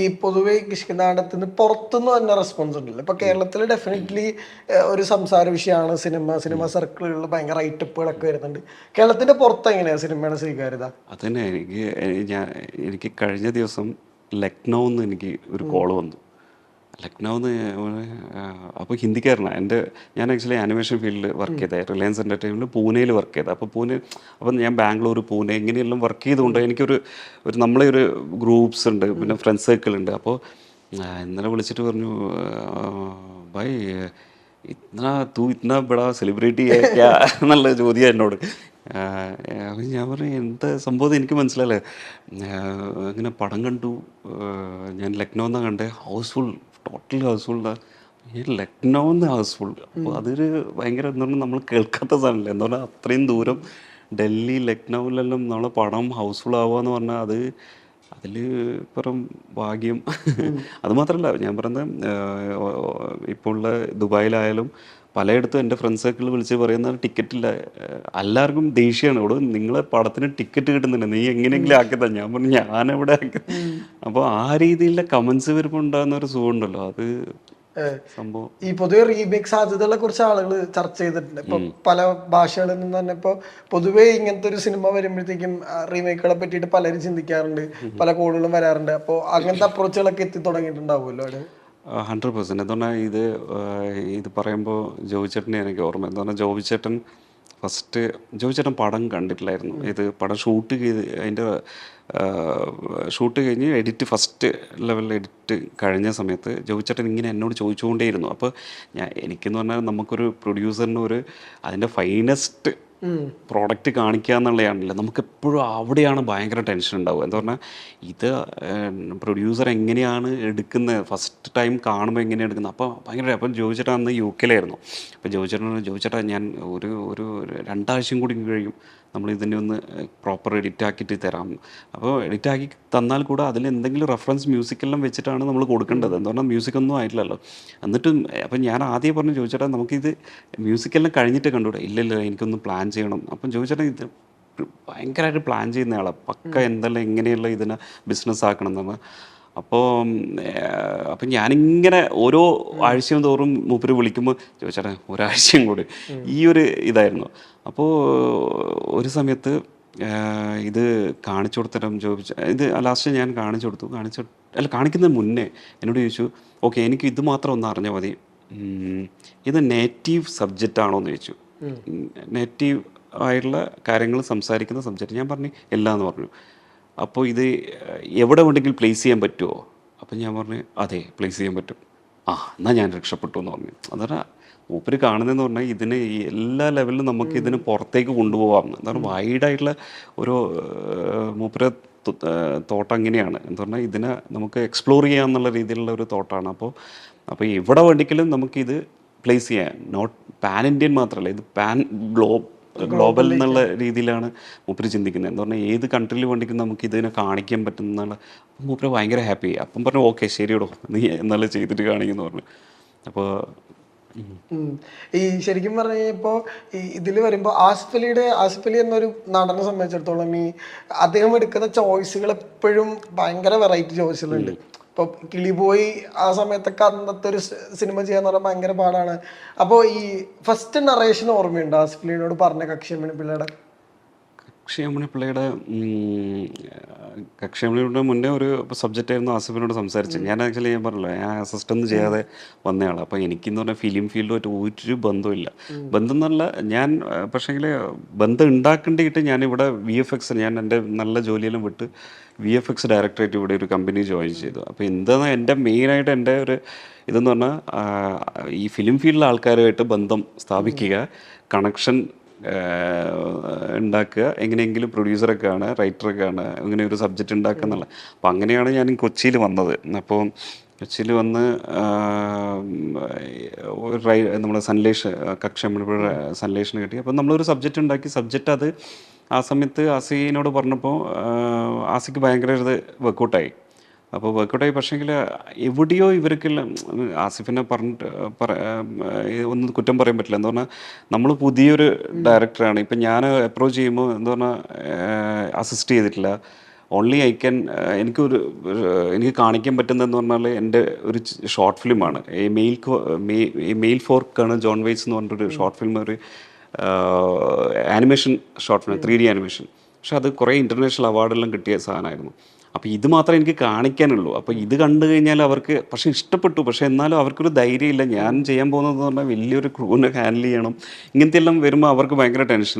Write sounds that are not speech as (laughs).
ഈ പൊതുവെ കിഷ്കിനാടത്തിന് പുറത്തുനിന്ന് തന്നെ റെസ്പോൺസ് ഉണ്ടല്ലോ. ഇപ്പൊ കേരളത്തിൽ ഡെഫിനറ്റ്ലി ഒരു സംസാര വിഷയമാണ് സിനിമ സിനിമ സർക്കിളുകളിൽ ഭയങ്കര ഐറ്റപ്പുകളൊക്കെ വരുന്നുണ്ട്. കേരളത്തിന്റെ പുറത്ത് എങ്ങനെയാണ് സിനിമയുടെ സ്വീകാര്യത? അതന്നെ എനിക്ക് എനിക്ക് കഴിഞ്ഞ ദിവസം ലക്നൗന്ന് എനിക്ക് ഒരു കോൾ വന്നു. ലക്നൗന്ന് അപ്പോൾ ഹിന്ദിക്കാരനാണ് എന്റെ ഞാൻ ആക്ച്വലി ആനിമേഷൻ ഫീൽഡിൽ വർക്ക് ചെയ്തത് റിലയൻസ് എന്റർടൈൻമെന്റ് പൂനെയിൽ വർക്ക് ചെയ്തത് അപ്പോൾ പൂനെ അപ്പം ഞാൻ ബാംഗ്ലൂർ പൂനെ ഇങ്ങനെയെല്ലാം വർക്ക് ചെയ്തുകൊണ്ട് എനിക്കൊരു ഒരു നമ്മളെ ഒരു ഗ്രൂപ്പ്സ് ഉണ്ട്. പിന്നെ ഫ്രണ്ട്സ് സർക്കിൾ ഉണ്ട്. അപ്പോൾ ഇന്നലെ വിളിച്ചിട്ട് പറഞ്ഞു ബൈ ഇത്ര തൂ ഇത്ര ഇവിടെ സെലിബ്രിറ്റി എന്നുള്ള ചോദ്യം എന്നോട്. അപ്പം ഞാൻ പറഞ്ഞു എന്താ സംഭവം? എനിക്ക് മനസ്സിലായില്ലേ. അങ്ങനെ പടം കണ്ടു. ഞാൻ ലക്നൗ എന്നാണ് കണ്ടേ ഹൗസ്ഫുൾ ടോട്ടൽ ഹൗസ്ഫുൾ ലക്നൗ എന്ന് ഹൗസ്ഫുൾ അപ്പോൾ അതൊരു ഭയങ്കര എന്താണ് നമ്മൾ കേൾക്കാത്ത സാധനമല്ലേ എന്താ പറയുക അത്രയും ദൂരം ഡൽഹി ലക്നൗവിലെല്ലാം നമ്മളെ പടം ഹൗസ്ഫുൾ ആവുക എന്ന് പറഞ്ഞാൽ അത് അതിൽ ഇപ്പം ഭാഗ്യം (laughs) അതുമാത്രമല്ല ഞാൻ പറയുന്നത് ഇപ്പോൾ ഉള്ള ദുബായിലായാലും പലയിടത്തും എന്റെ ഫ്രണ്ട് സർക്കിൾ വിളിച്ച് പറയുന്ന ടിക്കറ്റ് ഇല്ല. എല്ലാവർക്കും ദേഷ്യമാണ്. ഇവിടെ നിങ്ങളെ പടത്തിന് ടിക്കറ്റ് കിട്ടുന്നില്ല നീ എങ്ങനെയെങ്കിലും ആക്കിയതാ ഞാൻ പറഞ്ഞു ഞാൻ എവിടെ ആക്കി അപ്പോൾ ആ രീതിയിലുള്ള കമൻസ് വരുമ്പോൾ ഉണ്ടാകുന്ന ഒരു സുഖം ഉണ്ടല്ലോ അത് സംഭവം. ഈ പൊതുവെ റീമേക്ക് സാധ്യതകളെ കുറിച്ച് ആളുകൾ ചർച്ച ചെയ്തിട്ടുണ്ട്. ഇപ്പൊ പല ഭാഷകളിൽ നിന്ന് തന്നെ ഇപ്പൊ പൊതുവേ ഇങ്ങനത്തെ ഒരു സിനിമ വരുമ്പോഴത്തേക്കും റീമേക്കുകളെ പറ്റിയിട്ട് പലരും ചിന്തിക്കാറുണ്ട്. പല കോളുകളും വരാറുണ്ട്. അപ്പോൾ അങ്ങനത്തെ അപ്രോച്ചുകളൊക്കെ എത്തി തുടങ്ങിയിട്ടുണ്ടാവുമല്ലോ അവിടെ? ഹൺഡ്രഡ് പെർസെന്റ് എന്താ പറഞ്ഞാൽ ഇത് ഇത് പറയുമ്പോൾ ജോബിച്ചേട്ടനെ എനിക്ക് ഓർമ്മ എന്താ പറഞ്ഞാൽ ജോബിച്ചേട്ടൻ ഫസ്റ്റ് ജോബിച്ചേട്ടൻ പടം കണ്ടിട്ടില്ലായിരുന്നു. ഇത് പടം ഷൂട്ട് ചെയ്ത് അതിന്റെ ഷൂട്ട് കഴിഞ്ഞ് എഡിറ്റ് ഫസ്റ്റ് ലെവലിൽ എഡിറ്റ് കഴിഞ്ഞ സമയത്ത് ജോബിച്ചേട്ടൻ ഇങ്ങനെ എന്നോട് ചോദിച്ചുകൊണ്ടേയിരുന്നു. അപ്പോൾ ഞാൻ എനിക്കെന്ന് പറഞ്ഞാൽ നമുക്കൊരു പ്രൊഡ്യൂസറിന് ഒരു അതിന്റെ ഫൈനസ്റ്റ് പ്രോഡക്റ്റ് കാണിക്കുക എന്നുള്ളതാണല്ലോ. നമുക്ക് എപ്പോഴും അവിടെയാണ് ഭയങ്കര ടെൻഷൻ ഉണ്ടാവുക. എന്താ പറഞ്ഞാൽ ഇത് പ്രൊഡ്യൂസർ എങ്ങനെയാണ് എടുക്കുന്നത്? ഫസ്റ്റ് ടൈം കാണുമ്പോൾ എങ്ങനെയാണ് എടുക്കുന്നത്? അപ്പോൾ ഭയങ്കര അപ്പം ജോയിച്ചേട്ടാ അന്ന് യു കെയിലായിരുന്നു അപ്പോൾ ജോയിച്ചേട്ടൻ ജോയിച്ചേട്ടാ ഞാൻ ഒരു ഒരു രണ്ടാഴ്ചയും കൂടി കഴിയും നമ്മൾ ഇതിനെ ഒന്ന് പ്രോപ്പർ എഡിറ്റ് ആക്കിയിട്ട് തരാം. അപ്പോൾ എഡിറ്റ് ആക്കി തന്നാൽ കൂടെ അതിൽ എന്തെങ്കിലും റെഫറൻസ് മ്യൂസിക്കെല്ലാം വെച്ചിട്ടാണ് നമ്മൾ കൊടുക്കേണ്ടത്. എന്ന് പറഞ്ഞാൽ മ്യൂസിക് ഒന്നും ആയിട്ടില്ലല്ലോ. എന്നിട്ടും അപ്പം ഞാൻ ആദ്യം പറഞ്ഞു ചോദിച്ചേട്ടാ നമുക്കിത് മ്യൂസിക്കെല്ലാം കഴിഞ്ഞിട്ട് കണ്ടുകൂടെ? ഇല്ലല്ലോ ഇല്ല എനിക്കൊന്ന് പ്ലാൻ ചെയ്യണം. അപ്പം ചോദിച്ചേട്ടാ ഇത് ഭയങ്കരമായിട്ട് പ്ലാൻ ചെയ്യുന്ന ആളാണ് പക്ക എന്തെല്ലാം എങ്ങനെയുള്ള ഇതിനെ ബിസിനസ് ആക്കണം എന്ന് അപ്പോൾ അപ്പം ഞാനിങ്ങനെ ഓരോ ആഴ്ചയും തോറും മൂപ്പര് വിളിക്കുമ്പോൾ ചോദിച്ചേട്ടാ ഒരാഴ്ചയും കൂടി. ഈ ഒരു ഇതായിരുന്നു. അപ്പോൾ ഒരു സമയത്ത് ഇത് കാണിച്ചു കൊടുത്തരം ചോദിച്ച ഇത് ലാസ്റ്റ് ഞാൻ കാണിച്ചു കൊടുത്തു. കാണിച്ചു അല്ല കാണിക്കുന്നതിന് മുന്നേ എന്നോട് ചോദിച്ചു ഓക്കെ എനിക്ക് ഇത് മാത്രം ഒന്ന് അറിഞ്ഞാൽ മതി. ഇത് നേറ്റീവ് സബ്ജക്റ്റ് ആണോ എന്ന് ചോദിച്ചു നേറ്റീവ് ആയിട്ടുള്ള കാര്യങ്ങൾ സംസാരിക്കുന്ന സബ്ജക്റ്റ് ഞാൻ പറഞ്ഞു എല്ലാം എന്ന് പറഞ്ഞു. അപ്പോൾ ഇത് എവിടെ വേണമെങ്കിലും പ്ലേസ് ചെയ്യാൻ പറ്റുമോ അപ്പം ഞാൻ പറഞ്ഞു അതെ പ്ലേസ് ചെയ്യാൻ പറ്റും. ആ എന്നാൽ ഞാൻ രക്ഷപ്പെട്ടു എന്ന് പറഞ്ഞു. അതാണ് മൂപ്പര് കാണുന്നതെന്ന് പറഞ്ഞാൽ ഇതിന് എല്ലാ ലെവലിലും നമുക്ക് ഇതിന് പുറത്തേക്ക് കൊണ്ടുപോകാം എന്താണ് വൈഡായിട്ടുള്ള ഒരു മൂപ്പര തോട്ടം അങ്ങനെയാണ്. എന്ന് പറഞ്ഞാൽ ഇതിനെ നമുക്ക് എക്സ്പ്ലോർ ചെയ്യാന്നുള്ള രീതിയിലുള്ള ഒരു തോട്ടാണ്. അപ്പോൾ അപ്പോൾ എവിടെ വേണ്ടിക്കലും നമുക്കിത് പ്ലേസ് ചെയ്യാം. നോട്ട് പാൻ ഇന്ത്യൻ മാത്രമല്ല ഇത് പാൻ ഗ്ലോബ് ഗ്ലോബൽ എന്നുള്ള രീതിയിലാണ് മൂപ്പര് ചിന്തിക്കുന്നത്. എന്ന് പറഞ്ഞാൽ ഏത് കൺട്രിയിൽ വേണ്ടിക്കും നമുക്ക് ഇതിനെ കാണിക്കാൻ പറ്റും എന്നുള്ള അപ്പം മൂപ്പര് ഭയങ്കര ഹാപ്പി അപ്പം പറഞ്ഞു ഓക്കെ ശരിയോടോ നീ എന്നാലും ചെയ്തിട്ട് കാണിക്കുന്നു പറഞ്ഞു. അപ്പോൾ ഈ ശരിക്കും പറഞ്ഞു ഇപ്പോൾ ഈ ഇതിൽ വരുമ്പോ ആസിഫ് അലിയുടെ ആസിഫ് അലി എന്നൊരു നടനെ സംബന്ധിച്ചിടത്തോളം ഈ അദ്ദേഹം എടുക്കുന്ന ചോയ്സുകൾ എപ്പോഴും ഭയങ്കര വെറൈറ്റി ചോയ്സുകളുണ്ട്. ഇപ്പൊ കിളിബോയി ആ സമയത്തൊക്കെ അന്നത്തെ ഒരു സിനിമ ചെയ്യാന്ന് പറഞ്ഞാൽ ഭയങ്കര പാടാണ്. അപ്പോൾ ഈ ഫസ്റ്റ് നറേഷൻ ഓർമ്മയുണ്ട്? ആസിഫ് അലിയോട് പറഞ്ഞ കക്ഷിയമ്മണി പിള്ളയുടെ കക്ഷിയമ്മണി പിള്ളയുടെ കക്ഷിയമ്മണിയുടെ മുന്നേ ഒരു സബ്ജക്റ്റ് ആയിരുന്നു ആസിഫിനോട് സംസാരിച്ചത്. ഞാൻ ആക്ച്വലി ഞാൻ പറഞ്ഞല്ലോ ഞാൻ അസിസ്റ്റന്റ് ഒന്നും ചെയ്യാതെ വന്നയാളാണ് അപ്പോൾ എനിക്കെന്ന് പറഞ്ഞാൽ ഫിലിം ഫീൽഡുമായിട്ട് ഒരു ബന്ധമില്ല ബന്ധം എന്നല്ല ഞാൻ പക്ഷേങ്കിൽ ബന്ധം ഉണ്ടാക്കേണ്ടിയിട്ട് ഞാനിവിടെ വി എഫ് എക്സ് ഞാൻ എന്റെ നല്ല ജോലിയെല്ലാം വിട്ട് വി എഫ് എക്സ് ഡയറക്ടറേറ്റ് ഇവിടെ ഒരു കമ്പനി ജോയിൻ ചെയ്തു. അപ്പോൾ എന്താണ് എന്റെ മെയിനായിട്ട് എന്റെ ഒരു ഇതെന്ന് പറഞ്ഞാൽ ഈ ഫിലിം ഫീൽഡിലെ ആൾക്കാരുമായിട്ട് ബന്ധം സ്ഥാപിക്കുക കണക്ഷൻ ഉണ്ടാക്കുക. എങ്ങനെയെങ്കിലും പ്രൊഡ്യൂസറൊക്കെ ആണ് റൈറ്ററൊക്കെ ആണ് അങ്ങനെ ഒരു സബ്ജക്റ്റ് ഉണ്ടാക്കുക എന്നുള്ളത്. അപ്പോൾ അങ്ങനെയാണ് ഞാൻ കൊച്ചിയിൽ വന്നത്. അപ്പോൾ കൊച്ചിയിൽ വന്ന് നമ്മുടെ സൺലേഷ് കക്ഷമ്മ സൻലേഷിന് കിട്ടി. അപ്പോൾ നമ്മളൊരു സബ്ജക്റ്റ് ഉണ്ടാക്കി. സബ്ജക്റ്റ് അത് ആ സമയത്ത് ആസിനോട് പറഞ്ഞപ്പോൾ ആസിക്ക് ഭയങ്കര ഇത് വർക്കൗട്ടായി അപ്പോൾ വർക്കൗട്ടായി പക്ഷേങ്കിൽ എവിടെയോ ഇവർക്കെല്ലാം ആസിഫിനെ പറഞ്ഞിട്ട് ഒന്നും കുറ്റം പറയാൻ പറ്റില്ല. എന്ന് പറഞ്ഞാൽ നമ്മൾ പുതിയൊരു ഡയറക്ടറാണ്. ഇപ്പം ഞാൻ അപ്രോച്ച് ചെയ്യുമ്പോൾ എന്ന് പറഞ്ഞാൽ അസിസ്റ്റ് ചെയ്തിട്ടില്ല. ഓൺലി ഐ ക്യാൻ എനിക്കൊരു എനിക്ക് കാണിക്കാൻ പറ്റുന്നതെന്ന് പറഞ്ഞാൽ എന്റെ ഒരു ഷോർട്ട് ഫിലിമാണ് ഈ മെയിൽ മെയിൽ ഫോർക്കാണ് ജോൺ വെയ്സ് എന്ന് പറഞ്ഞൊരു ഷോർട്ട് ഫിലിം ഒരു animation short film three D animation പക്ഷെ അത് കുറേ ഇന്റർനാഷണൽ അവാർഡെല്ലാം കിട്ടിയ സാധനമായിരുന്നു. അപ്പോൾ ഇത് മാത്രമേ എനിക്ക് കാണിക്കാനുള്ളൂ. അപ്പോൾ ഇത് കണ്ടു കഴിഞ്ഞാൽ അവർക്ക് പക്ഷെ ഇഷ്ടപ്പെട്ടു. പക്ഷേ എന്നാലും അവർക്കൊരു ധൈര്യമില്ല. ഞാൻ ചെയ്യാൻ പോകുന്നത് പറഞ്ഞാൽ വലിയൊരു ക്രൂവിനെ ഹാൻഡിൽ ചെയ്യണം. ഇങ്ങനത്തെ എല്ലാം വരുമ്പോൾ അവർക്ക് ഭയങ്കര ടെൻഷൻ